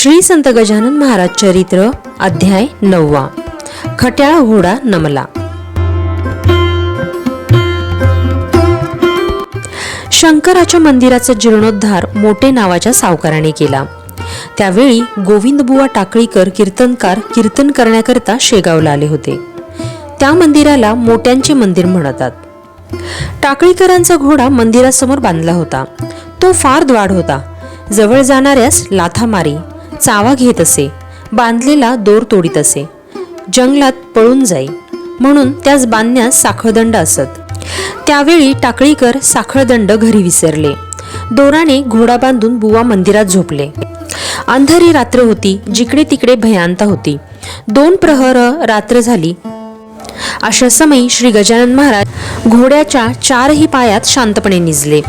श्री संत गजानन महाराज चरित्र अध्याय नववा. खट्याळ घोडा नमला. शंकराच्या मंदिराचा जीर्णोद्धार मोठे नावाच्या सावकाराने केला. त्यावेळी गोविंदबुवा टाकळीकर कीर्तनकार कीर्तन करण्याकरिता शेगावला आले होते. त्या मंदिराला मोट्यांचे मंदिर म्हणतात. टाकळीकरांचा घोडा मंदिरासमोर बांधला होता. तो फार द्वाड होता. जवळ जाणाऱ्यास लाथामारी चावा घेत असे बांधलेला दोर तोडीत असे. जंगलात पळून जाई म्हणून त्यास बांधण्यास साखळदंड असत. त्यावेळी टाकळीकर साखळदंड घरी विसरले. दोराने घोडा बांधून बुवा मंदिरात झोपले. अंधारी रात्र होती जिकडे तिकडे भयांता होती. दोन प्रहर रात्र झाली. अशा समयी श्री गजानन महाराज घोड्याच्या चारही पायात शांतपणे निजले.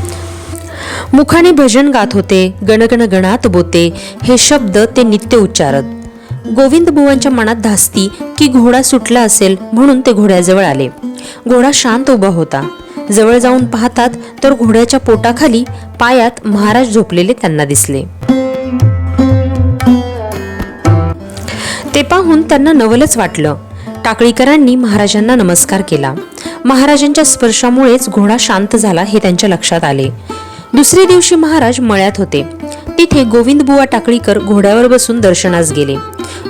मुखाने भजन गात होते गणगण गणात बोते हे शब्द ते नित्य उच्चारत. गोविंद बुवांच्या मनात धास्ती की घोडा सुटला असेल म्हणून ते घोड्याजवळ आले. घोडा शांत उभा होता. जवळ जाऊन पाहतात तर घोड्याच्या पोटाखाली पायात महाराज झोपलेले त्यांना दिसले. ते पाहून त्यांना नवलच वाटलं. टाकळीकरांनी महाराजांना नमस्कार केला. महाराजांच्या स्पर्शामुळेच घोडा शांत झाला हे त्यांच्या लक्षात आले. दुसरे दिवशी महाराज मळ्यात होते. तिथे गोविंद बुवा टाकळीकर घोड्यावर बसून दर्शनास गेले.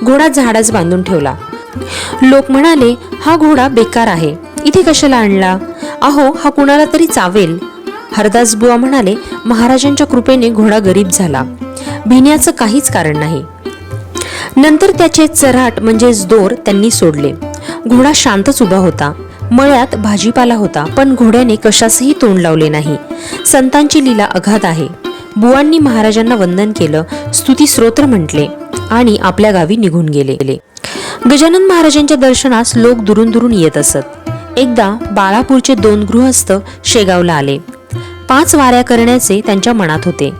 घोडा झाडाच बांधून ठेवला. लोक म्हणाले हा घोडा बेकार आहे. इथे कशाला आणला? अहो हा कुणाला तरी चावेल. हरदास बुवा म्हणाले महाराजांच्या कृपेने घोडा गरीब झाला. भिण्याचं काहीच कारण नाही. नंतर त्याचे चराट म्हणजेच दोर त्यांनी सोडले. घोडा शांतच उभा होता. मळ्यात भाजीपाला होता पण घोड्याने कशासही तोंड लावले नाही. संतांची लीला अगाध आहे. बुवांनी महाराजांना वंदन केलं स्तुती स्रोत्र म्हटले आणि आपल्या गावी निघून गेले. गजानन महाराजांच्या दर्शनास लोक दुरून दुरून येत असत. एकदा बाळापूरचे दोन गृहस्थ शेगावला आले. पाच वाऱ्या करण्याचे त्यांच्या मनात होते.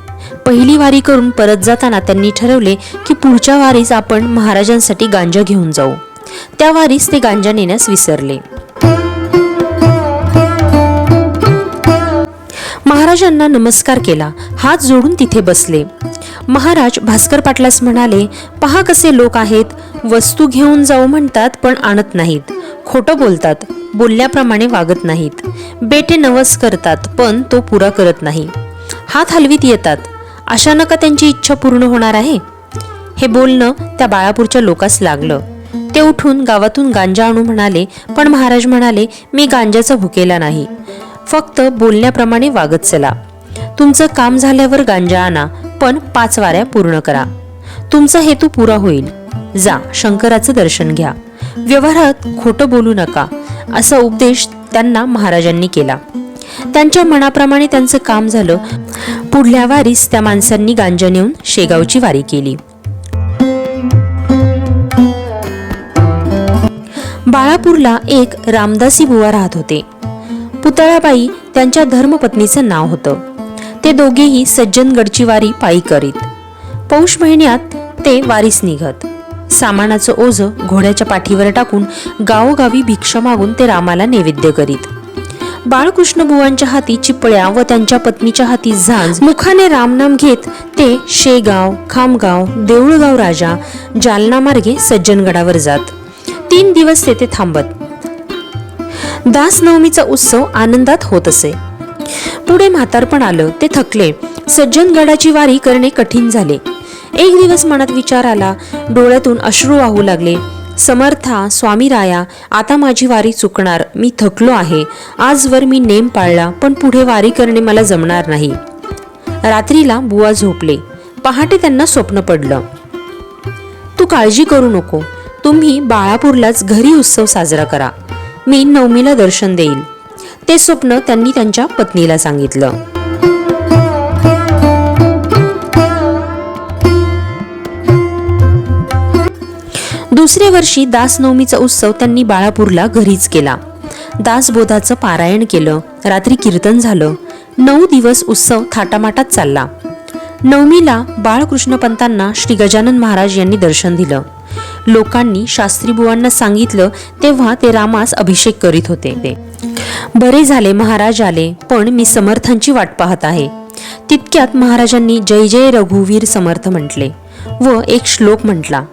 पहिली वारी करून परत जाताना त्यांनी ठरवले की पुढच्या वारीस आपण महाराजांसाठी गांजा घेऊन जाऊ. त्या वारीस ते गांजा नेण्यास विसरले. महाराजांना नमस्कार केला. हात जोडून तिथे बसले. महाराज भास्कर पाटलास म्हणाले पहा कसे लोक आहेत. वस्तू घेऊन जाऊ म्हणतात पण आणत नाहीत. खोटं बोलतात. बोलल्याप्रमाणे वागत नाहीत. बेटे नवस करतात पण तो पुरा करत नाही. हात हलवीत येतात. अशा नका त्यांची इच्छा पूर्ण होणार आहे? हे बोलणं त्या बाळापूरच्या लोकास लागलं. ते उठून गावातून गांजा आणू म्हणाले पण महाराज म्हणाले मी गांजाचा भुकेला नाही. फक्त बोलण्याप्रमाणे वागत चला. तुमचं काम झाल्यावर गांजा आणा पण पाच वाऱ्या पूर्ण करा. तुमचा हेतू पुरा होईल. जा शंकराचं दर्शन घ्या. व्यवहारात खोटं बोलू नका असा उपदेश त्यांना महाराजांनी केला. त्यांच्या मनाप्रमाणे त्यांचं काम झालं. पुढल्या वारीस त्या माणसांनी गांजा नेऊन शेगावची वारी केली. बाळापूरला एक रामदासी बुवा राहत होते. पुतळाबाई त्यांच्या धर्मपत्नीचं नाव होतं. ते दोघेही सज्जनगडची वारी पायी करीत. पौष महिन्यात ते वारीस निघत. सामानाचं ओझ घोड्याच्या पाठीवर टाकून गावोगावी भिक्षा मागून ते रामाला नैवेद्य करीत. बाळकृष्ण बुवांच्या हाती चिपळ्या व त्यांच्या पत्नीच्या हाती झांज. मुखाने रामनाम घेत ते शेगाव खामगाव देऊळगाव राजा जालना मार्गे सज्जनगडावर जात. तीन दिवस तेथे थांबत. दासनवमीचा उत्सव आनंदात होत असे. पुढे म्हातारपण आलं ते थकले. सज्जनगडाची वारी करणे कठीण झाले. एक दिवस मनात विचार आला डोळ्यातून अश्रू वाहू लागले. समर्था स्वामी राया आता माझी वारी चुकणार मी थकलो आहे. आजवर मी नेम पाळला पण पुढे वारी करणे मला जमणार नाही. रात्रीला बुवा झोपले. पहाटे त्यांना स्वप्न पडलं. तू काळजी करू नको. तुम्ही बाळापूरलाच घरी उत्सव साजरा करा. मी नवमीला दर्शन देईल ते स्वप्न त्यांनी त्यांच्या पत्नीला सांगितलं. दुसऱ्या वर्षी दासनवमीचा उत्सव त्यांनी बाळापूरला घरीच केला. दासबोधाचं पारायण केलं. रात्री कीर्तन झालं. नऊ दिवस उत्सव थाटामाटात चालला. नवमीला बाळकृष्ण पंतांना श्री गजानन महाराज यांनी दर्शन दिलं. लोकांनी शास्त्रीबुवांना सांगितलं तेव्हा ते रामास अभिषेक करीत होते. ते बरे झाले महाराज आले पण मी समर्थांची वाट पाहत आहे. तितक्यात महाराजांनी जय जय रघुवीर समर्थ म्हटले व एक श्लोक म्हटला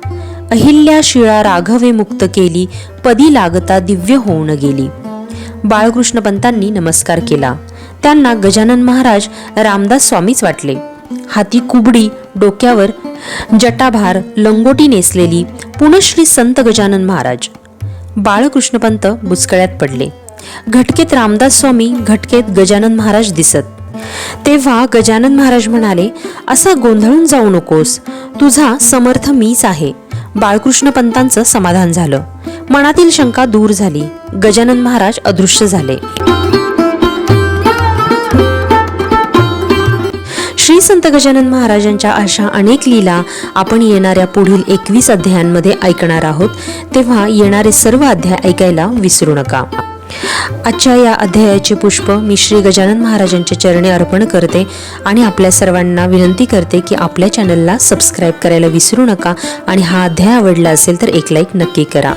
अहिल्या शिळा राघवे मुक्त केली पदी लागता दिव्य होऊन गेली. बाळकृष्ण पंतांनी नमस्कार केला. त्यांना गजानन महाराज रामदास स्वामीच वाटले. हाती कुबडी डोक्यावर जटाभार लंगोटी नेसलेली पुनश्री संत गजानन महाराज. बाळकृष्णपंत बुचकळ्यात पडले. घटकेत रामदास स्वामी घटकेत गजानन महाराज दिसत. तेव्हा गजानन महाराज म्हणाले असा गोंधळून जाऊ नकोस. तुझा समर्थ मीच आहे. बाळकृष्ण पंतांचं समाधान झालं. मनातील शंका दूर झाली. गजानन महाराज अदृश्य झाले. संत गजानन महाराजांच्या अशा अनेक लीला आपण येणाऱ्या पुढील एकवीस अध्यायांमध्ये ऐकणार आहोत. तेव्हा येणारे सर्व अध्याय ऐकायला विसरू नका. आजच्या या अध्यायाचे पुष्प मी श्री गजानन महाराजांच्या चरणी अर्पण करते आणि आपल्या सर्वांना विनंती करते की आपल्या चॅनलला सबस्क्राईब करायला विसरू नका आणि हा अध्याय आवडला असेल तर एक लाईक नक्की करा.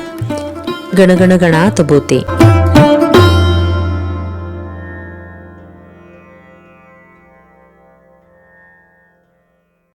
गणगण गणात बोते.